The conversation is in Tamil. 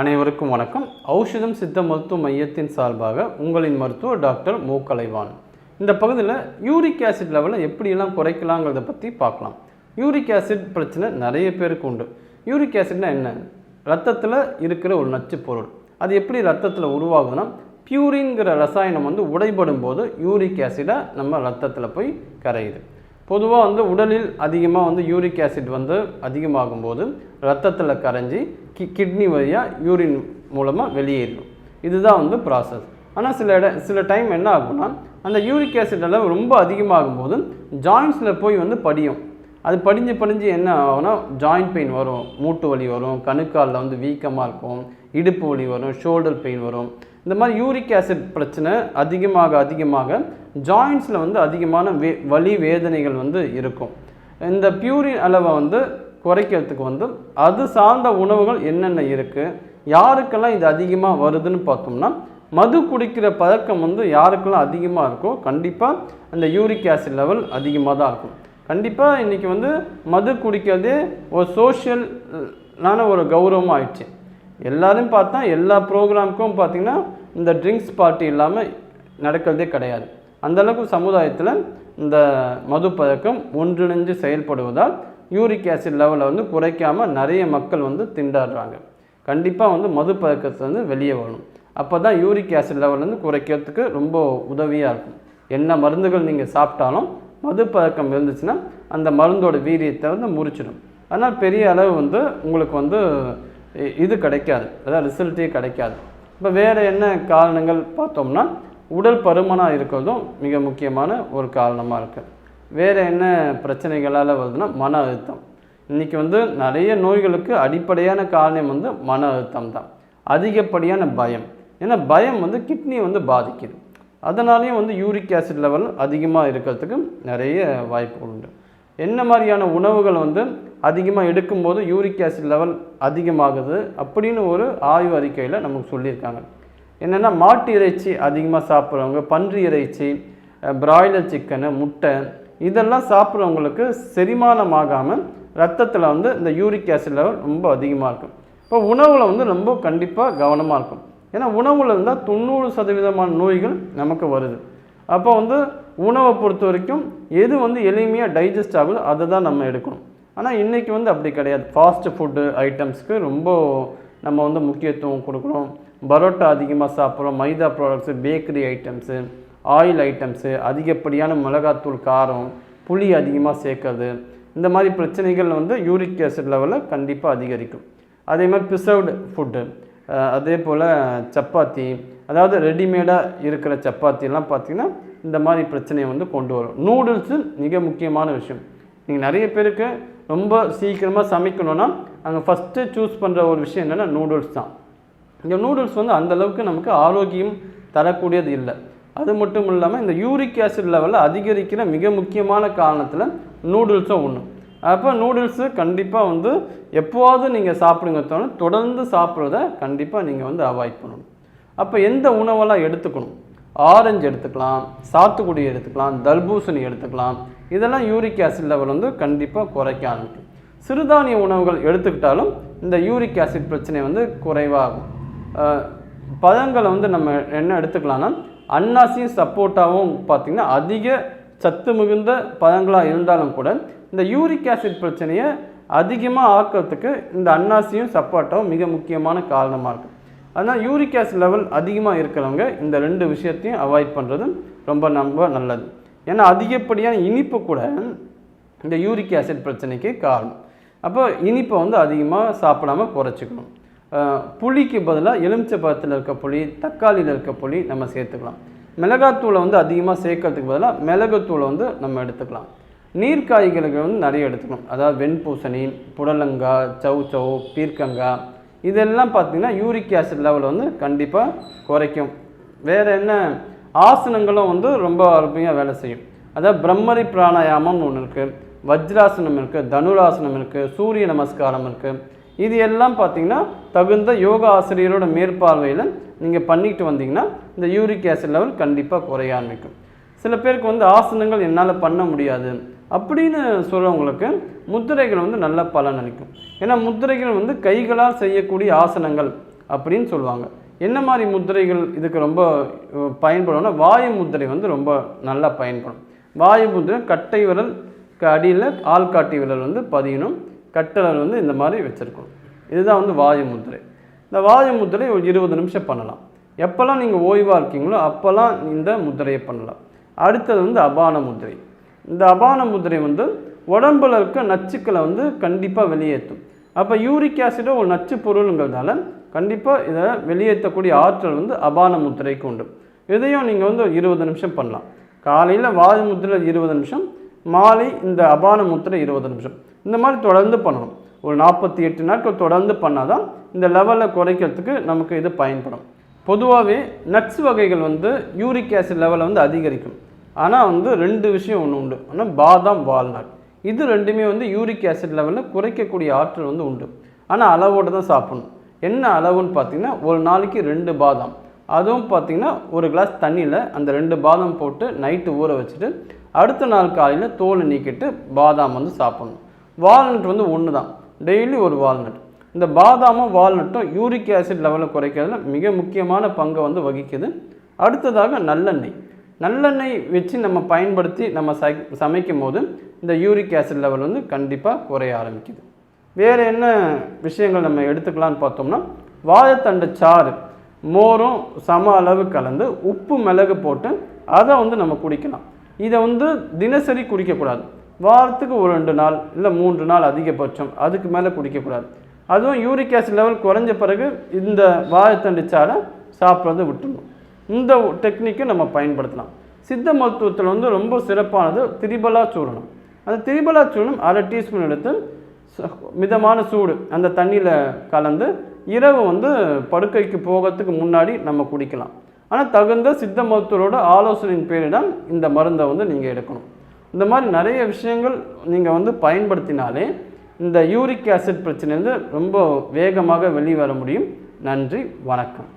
அனைவருக்கும் வணக்கம். ஔஷதம் சித்த மருத்துவ மையத்தின் சார்பாக உங்களின் மருத்துவர் டாக்டர் மு. கலைவான் இந்த பகுதியில் யூரிக் ஆசிட் லெவலை எப்படியெல்லாம் குறைக்கலாங்கிறத பற்றி பார்க்கலாம். யூரிக் ஆசிட் பிரச்சனை நிறைய பேருக்கு உண்டு. யூரிக் ஆசிட்னா என்ன? ரத்தத்தில் இருக்கிற ஒரு நச்சு பொருள். அது எப்படி ரத்தத்தில் உருவாகுதுன்னா பியூரின்கிற ரசாயனம் வந்து உடைபடும் போது யூரிக் ஆசிடாக நம்ம ரத்தத்தில் போய் கரையுது. பொதுவாக வந்து உடலில் அதிகமாக வந்து யூரிக் ஆசிட் வந்து அதிகமாகும் போது ரத்தத்தில் கரைஞ்சி கி கிட்னி வழியாக யூரின் மூலமாக வெளியேறிடும் இதுதான் வந்து ப்ராசஸ் ஆனால் சில இட சில டைம் என்ன ஆகும்னா அந்த யூரிக் ஆசிட் அளவு ரொம்ப அதிகமாகும் போது ஜாயின்ஸில் போய் வந்து படியும். அது படிஞ்சு படிஞ்சு என்ன ஆகும்னா ஜாயிண்ட் பெயின் வரும் மூட்டு வலி வரும் கணுக்காலில் வந்து வீக்கமாக இருக்கும் இடுப்பு வலி வரும் ஷோல்டர் பெயின் வரும். இந்த மாதிரி யூரிக் ஆசிட் பிரச்சனை அதிகமாக அதிகமாக ஜாயின்ஸில் வந்து அதிகமான வே வலி வேதனைகள் வந்து இருக்கும். இந்த பியூரின் அளவை வந்து குறைக்கிறதுக்கு வந்து அது சார்ந்த உணவுகள் என்னென்ன இருக்குது யாருக்கெல்லாம் இது அதிகமாக வருதுன்னு பார்த்தோம்னா மது குடிக்கிற பழக்கம் வந்து யாருக்கெல்லாம் அதிகமாக இருக்கோ கண்டிப்பாக அந்த யூரிக் ஆசிட் லெவல் அதிகமாக தான் இருக்கும். கண்டிப்பாக இன்றைக்கி வந்து மது குடிக்கிறதே ஒரு சோஷியலான ஒரு கௌரவமாக ஆயிடுச்சு எல்லாரும் பார்த்தா எல்லா ப்ரோக்ராமுக்கும் பார்த்திங்கன்னா இந்த ட்ரிங்க்ஸ் பார்ட்டி இல்லாமல் நடக்கிறதே கிடையாது. அந்தளவுக்கு சமுதாயத்தில் இந்த மது பழக்கம் ஒன்றிணைஞ்சு செயல்படுவதால் யூரிக் ஆசிட் லெவலை வந்து குறைக்காமல் நிறைய மக்கள் வந்து திண்டாடுறாங்க. கண்டிப்பாக வந்து மது பழக்கத்துலேருந்து வெளியே வரணும். அப்போ தான் யூரிக் ஆசிட் லெவல் வந்து குறைக்கிறதுக்கு ரொம்ப உதவியாக இருக்கும். என்ன மருந்துகள் நீங்கள் சாப்பிட்டாலும் மது பழக்கம் இருந்துச்சுன்னா அந்த மருந்தோட வீரியத்தை வந்து முறிச்சிடும். ஆனால் பெரிய அளவு வந்து உங்களுக்கு வந்து இது கிடைக்காது. அதாவது ரிசல்ட்டே கிடைக்காது. இப்போ வேறு என்ன காரணங்கள் பார்த்தோம்னா உடல் பருமனாக இருக்கிறதும் மிக முக்கியமான ஒரு காரணமாக இருக்குது வேறு என்ன பிரச்சனைகளால் வருதுன்னா மன அழுத்தம். இன்றைக்கி வந்து நிறைய நோய்களுக்கு அடிப்படையான காரணம் வந்து மன அழுத்தம் தான். அதிகப்படியான பயம். ஏன்னா பயம் வந்து கிட்னியை வந்து பாதிக்குது. அதனாலேயும் வந்து யூரிக் ஆசிட் லெவல் அதிகமாக இருக்கிறதுக்கு நிறைய வாய்ப்புகள் உண்டு. என்ன மாதிரியான உணவுகள் வந்து அதிகமாக எடுக்கும்போது யூரிக் ஆசிட் லெவல் அதிகமாகுது அப்படின்னு ஒரு ஆய்வு அறிக்கையில் நமக்கு சொல்லியிருக்காங்க. என்னென்னா மாட்டு இறைச்சி அதிகமாக சாப்பிட்றவங்க பன்றி இறைச்சி பிராய்லர் சிக்கனு முட்டை இதெல்லாம் சாப்பிட்றவங்களுக்கு செரிமானமாகாமல் ரத்தத்தில் வந்து இந்த யூரிக் ஆசிட் லெவல் ரொம்ப அதிகமாக இருக்கும். இப்போ உணவில் வந்து ரொம்ப கண்டிப்பாக கவனமாக இருக்கும். ஏன்னா உணவில் இருந்தால் தொண்ணூறு சதவீதமான நோய்கள் நமக்கு வருது. அப்போ வந்து உணவை பொறுத்த வரைக்கும் எது வந்து எளிமையாக டைஜஸ்ட் ஆகுதோ அதை தான் நம்ம எடுக்கணும். ஆனால் இன்றைக்கி வந்து அப்படி கிடையாது. ஃபாஸ்ட் ஃபுட்டு ஐட்டம்ஸ்க்கு ரொம்ப நம்ம வந்து முக்கியத்துவம் கொடுக்குறோம். பரோட்டா அதிகமாக சாப்பிட்றோம். Maida products bakery items oil items அதிகப்படியான மிளகாத்தூள் காரம் புளி அதிகமாக சேர்க்கறது. இந்த மாதிரி பிரச்சனைகள் வந்து யூரிக் ஆசிட் லெவலில் கண்டிப்பாக அதிகரிக்கும். அதே மாதிரி ப்ரிசர்வ்டு ஃபுட்டு அதே போல் சப்பாத்தி அதாவது ரெடிமேடாக இருக்கிற சப்பாத்திலாம் பார்த்திங்கன்னா இந்த மாதிரி பிரச்சனையை வந்து கொண்டு வரும். நூடுல்ஸு மிக முக்கியமான விஷயம். நீங்கள் நிறைய பேருக்கு ரொம்ப சீக்கிரமாக சமைக்கணுன்னா அங்கே ஃபஸ்ட்டு சூஸ் பண்ணுற ஒரு விஷயம் என்னென்னா நூடுல்ஸ் தான். இந்த நூடுல்ஸ் வந்து அந்தளவுக்கு நமக்கு ஆரோக்கியம் தரக்கூடியது இல்லை. அது மட்டும் இல்லாமல் இந்த யூரிக் ஆசிட் லெவலில் அதிகரிக்கிற மிக முக்கியமான காரணத்தில் நூடுல்ஸும் ஒன்று அப்போ நூடுல்ஸு கண்டிப்பாக வந்து எப்போவாவது நீங்கள் சாப்பிடுங்க தவிர தொடர்ந்து சாப்பிட்றத கண்டிப்பாக நீங்கள் வந்து அவாய்ட் பண்ணணும். அப்போ எந்த உணவெல்லாம் எடுத்துக்கணும்? ஆரஞ்சு எடுத்துக்கலாம் சாத்துக்குடி எடுத்துக்கலாம் தர்பூசணி எடுத்துக்கலாம் இதெல்லாம் யூரிக் ஆசிட் லெவல் வந்து கண்டிப்பாக குறைக்க ஆரம்பிக்கும். சிறுதானிய உணவுகள் எடுத்துக்கிட்டாலும் இந்த யூரிக் ஆசிட் பிரச்சனை வந்து குறைவாகும். பழங்களை வந்து நம்ம என்ன எடுத்துக்கலாம்னா அன்னாசியும் சப்போட்டாவும் பார்த்திங்கன்னா அதிக சத்து மிகுந்த பழங்களாக இருந்தாலும் கூட இந்த யூரிக் ஆசிட் பிரச்சனையை அதிகமாக ஆக்கிறதுக்கு இந்த அன்னாசியும் சப்போட்டாவும் மிக முக்கியமான காரணமாக இருக்குது அதனால் யூரிக் ஆசிட் லெவல் அதிகமாக இருக்கிறவங்க இந்த ரெண்டு விஷயத்தையும் அவாய்ட் பண்ணுறது ரொம்ப ரொம்ப நல்லது. ஏன்னா அதிகப்படியான இனிப்பு கூட இந்த யூரிக் ஆசிட் பிரச்சனைக்கு காரணம். அப்போ இனிப்பை வந்து அதிகமாக சாப்பிடாம குறைச்சிக்கணும். புளிக்கு பதிலாக எலுமிச்சை பழத்தில் இருக்க புளி தக்காளியில் இருக்க புளி நம்ம சேர்த்துக்கலாம். மிளகாத்தூளை வந்து அதிகமாக சேர்க்கறதுக்கு பதிலாக மிளகுத்தூளை வந்து நம்ம எடுத்துக்கலாம். நீர் காய்கறிகள் வந்து நிறைய எடுத்துக்கணும். அதாவது வெண்பூசணி புடலங்காய் சவு சவு பீர்க்கங்காய். இதெல்லாம் பார்த்திங்கன்னா யூரிக் ஆசிட் லெவல் வந்து கண்டிப்பாக குறைக்கும். வேறு என்ன? ஆசனங்களும் வந்து ரொம்ப அருமையாக வேலை செய்யும். அதாவது பிரம்மரி பிராணாயாமம்னு ஒன்று இருக்குது வஜ்ராசனம் இருக்குது தனுராசனம் இருக்குது சூரிய நமஸ்காரம் இருக்குது இது எல்லாம் பார்த்தீங்கன்னா தகுந்த யோகா ஆசிரியரோட மேற்பார்வையில் நீங்கள் பண்ணிட்டு வந்தீங்கன்னா இந்த யூரிக் ஆசிட் லெவல் கண்டிப்பாக குறைய ஆரம்பிக்கும். சில பேருக்கு வந்து ஆசனங்கள் என்னால் பண்ண முடியாது அப்படின்னு சொல்கிறவங்களுக்கு முத்திரைகள் வந்து நல்ல பலன் அளிக்கும். ஏன்னா முத்திரைகள் வந்து கைகளால் செய்யக்கூடிய ஆசனங்கள் அப்படின்னு சொல்லுவாங்க. என்ன மாதிரி முத்திரைகள் இதுக்கு ரொம்ப பயன்படும்னா வாயு முத்திரை வந்து ரொம்ப நல்லா பயன்படும். வாயு முத்திரை கட்டை விரல் அடியில் ஆள்காட்டி விரல் வந்து பதியணும். கட்டளர் வந்து இந்த மாதிரி வச்சுருக்கணும். இதுதான் வந்து வாயு முத்திரை. இந்த வாயு முத்திரை ஒரு இருபது நிமிஷம் பண்ணலாம். எப்போல்லாம் நீங்கள் ஓய்வாக இருக்கீங்களோ அப்போல்லாம் இந்த முத்திரையை பண்ணலாம். அடுத்தது வந்து அபான முத்திரை. இந்த அபான முத்திரை வந்து உடம்புல இருக்க நச்சுக்களை வந்து கண்டிப்பாக வெளியேற்றும். அப்போ யூரிக் ஆசிடோ ஒரு நச்சு பொருளுங்கிறதால கண்டிப்பாக இதை வெளியேற்றக்கூடிய ஆற்றல் வந்து அபான முத்திரைக்கு உண்டு. இதையும் நீங்கள் வந்து இருபது நிமிஷம் பண்ணலாம். காலையில் வாயு முத்திரை இருபது நிமிஷம் மாலை இந்த அபான முத்திரை இருபது நிமிஷம். இந்த மாதிரி தொடர்ந்து பண்ணணும். ஒரு நாற்பத்தி எட்டு நாட்கள் தொடர்ந்து பண்ணால் தான் இந்த லெவலில் குறைக்கிறதுக்கு நமக்கு இது பயன்படும். பொதுவாகவே நட்ஸ் வகைகள் வந்து யூரிக் ஆசிட் லெவலை வந்து அதிகரிக்கும். ஆனால் வந்து ரெண்டு விஷயம் ஒன்று உண்டு. ஆனால் பாதாம் வால்நாட் இது ரெண்டுமே வந்து யூரிக் ஆசிட் லெவலில் குறைக்கக்கூடிய ஆற்றல் வந்து உண்டு. ஆனால் அளவோடு தான் சாப்பிடணும். என்ன அளவுன்னு பார்த்தீங்கன்னா ஒரு நாளைக்கு ரெண்டு பாதாம். அதுவும் பார்த்தீங்கன்னா ஒரு கிளாஸ் தண்ணியில் அந்த ரெண்டு பாதாம் போட்டு நைட்டு ஊற வச்சுட்டு அடுத்த நாள் காலையில் தோலை நீக்கிட்டு பாதாம் வந்து சாப்பிடணும். வால்நட் வந்து ஒன்று தான் டெய்லி ஒரு வால்நட். இந்த பாதாமும் வால்நட்டும் யூரிக் ஆசிட் லெவலை குறைக்கிறதுல மிக முக்கியமான பங்கை வந்து வகிக்குது. அடுத்ததாக நல்லெண்ணெய். நல்லெண்ணெய் வச்சு நம்ம பயன்படுத்தி நம்ம சை சமைக்கும் போது இந்த யூரிக் ஆசிட் லெவல் வந்து கண்டிப்பாக குறைய ஆரம்பிக்குது. வேறு என்ன விஷயங்கள் நம்ம எடுத்துக்கலாம்னு பார்த்தோம்னா வாழைத்தண்டு சாறு மோரும் சம அளவு கலந்து உப்பு மிளகு போட்டு அதை வந்து நம்ம குடிக்கலாம். இதை வந்து தினசரி குடிக்கக்கூடாது. வாரத்துக்கு ஒரு ரெண்டு நாள் இல்லை மூன்று நாள் அதிகபட்சம் அதுக்கு மேலே குடிக்கக்கூடாது. அதுவும் யூரிக் ஆசிட் லெவல் குறைஞ்ச பிறகு இந்த வாழைத்தண்டு சாறை சாப்பிட்றது விட்டுணும் இந்த டெக்னிக்கை நம்ம பயன்படுத்தலாம். சித்த மருத்துவத்தில் வந்து ரொம்ப சிறப்பானது திரிபலா சூரணம் அந்த திரிபலா சூரணம் அரை டீஸ்பூன் எடுத்து மிதமான சூடு. அந்த தண்ணியில் கலந்து இரவு வந்து படுக்கைக்கு போகிறதுக்கு முன்னாடி நம்ம குடிக்கலாம். ஆனால் தகுந்த சித்த மருத்துவரோட ஆலோசனையின் பேரிடம் இந்த மருந்தை வந்து நீங்கள் எடுக்கணும். இந்த மாதிரி நிறைய விஷயங்கள் நீங்கள் வந்து பயன்படுத்தினாலே இந்த யூரிக் ஆசிட் பிரச்சனையிலிருந்து ரொம்ப வேகமாக வெளிவர முடியும். நன்றி வணக்கம்.